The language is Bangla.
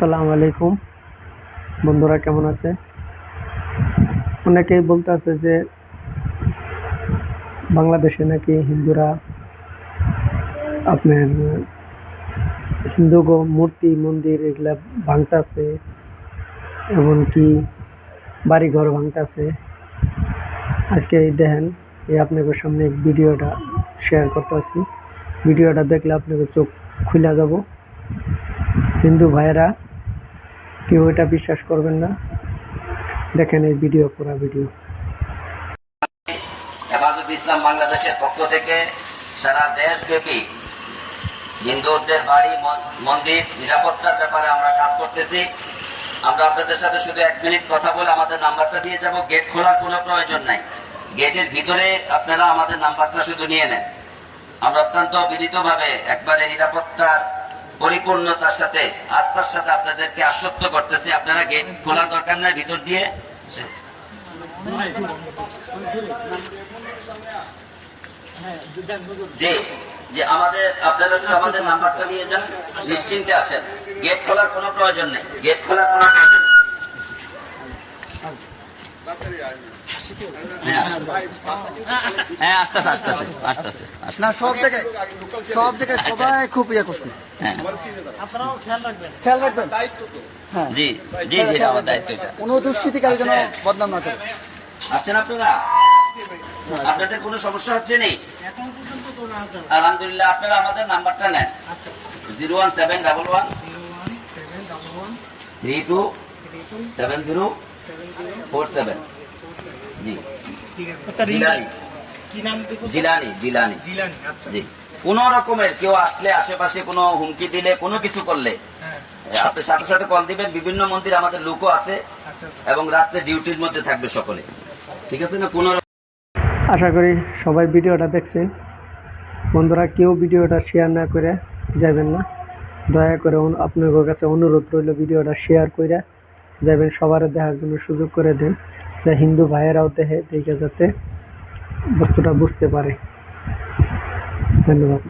আসসালামু আলাইকুম। বন্ধুরা কেমন আছে? অনেকেই বলতে আছে যে বাংলাদেশে নাকি হিন্দুরা আপনার, হিন্দু মূর্তি, মন্দির এগুলা ভাঙতাছে, এমনকি বাড়িঘর ভাঙতাছে। আজকে এই দেখেন, এই আপনাদের সামনে ভিডিওটা শেয়ার করতেছি। ভিডিওটা দেখলে আপনাদের চোখ খুলে যাব। হিন্দু ভাইয়েরা কেউ এটা বিশ্বাস করবেন না। দেখেন এই ভিডিও, পুরো ভিডিও। ইসলাম বাংলাদেশের পক্ষ থেকে সারা দেশব্যাপী হিন্দুদের বাড়ি, মন- মন্দির নিরাপত্তার ব্যাপারে আমরা কাজ করতেছি। আমরা আপনাদের সাথে শুধু এক মিনিট কথা বলে আমাদের নাম্বারটা দিয়ে যাব। গেট খোলার কোনো প্রয়োজন নাই। গেটের ভিতরে আপনারা আমাদের নাম্বারটা শুধু নিয়ে নেন। আমরা অত্যন্ত বিনীতভাবে একবারে নিরাপত্তার পরিপূর্ণতার সাথে আত্মার সাথে আপনাদেরকে আশ্বস্ত করতেছি। আপনারা গেট খোলা দরকার নাই, ভিতর দিয়ে যে আমাদের আপনারা আমাদের নাম্বারটা নিয়ে যান, নিশ্চিন্তে আসেন। গেট খোলার কোনো প্রয়োজন নেই। গেট খোলার কোনো প্রয়োজন হ্যাঁ, হ্যাঁ আসতেছে আসতেছে আসতেছে। না সব জায়গায় সব জায়গায় সবাই খুব ইয়ে করছে। হ্যাঁ। খেয়াল রাখবেন। হ্যাঁ জি জি জি আমার দায়িত্ব এটা। কোনো দুষ্কৃতিকারী যেন বদনাম না করে। আসছেন আপনারা? আপনাদের কোনো সমস্যা হচ্ছে নেই আলহামদুলিল্লাহ আপনারা আমাদের নাম্বারটা নেন। Zero one seven double one three two seven zero four seven. জি। জিলানি। জিলানি জিলানি। জি। কোন রকমের কেউ আসলে আশেপাশে কোনো হুমকি দিলে কোনো কিছু করলে আপনি সাথে সাথে কল দিবেন। বিভিন্ন মন্দির আমাদের লোকও আছে এবং রাত্রে ডিউটির মধ্যে থাকবে সকলে। ঠিক আছে না? কোন আশা করি সবাই ভিডিওটা দেখছেন বন্ধুরা কেউ ভিডিওটা শেয়ার না করে যাবেন না। দয়া করে আপনার কাছে অনুরোধ রইল ভিডিওটা শেয়ার করে যাবেন। সবার দেখার জন্য সুযোগ করে দেন। যে হিন্দু ভাইয়েরাও দেখে দেখে যাতে বস্তুটা বুঝতে পারে ধন্যবাদ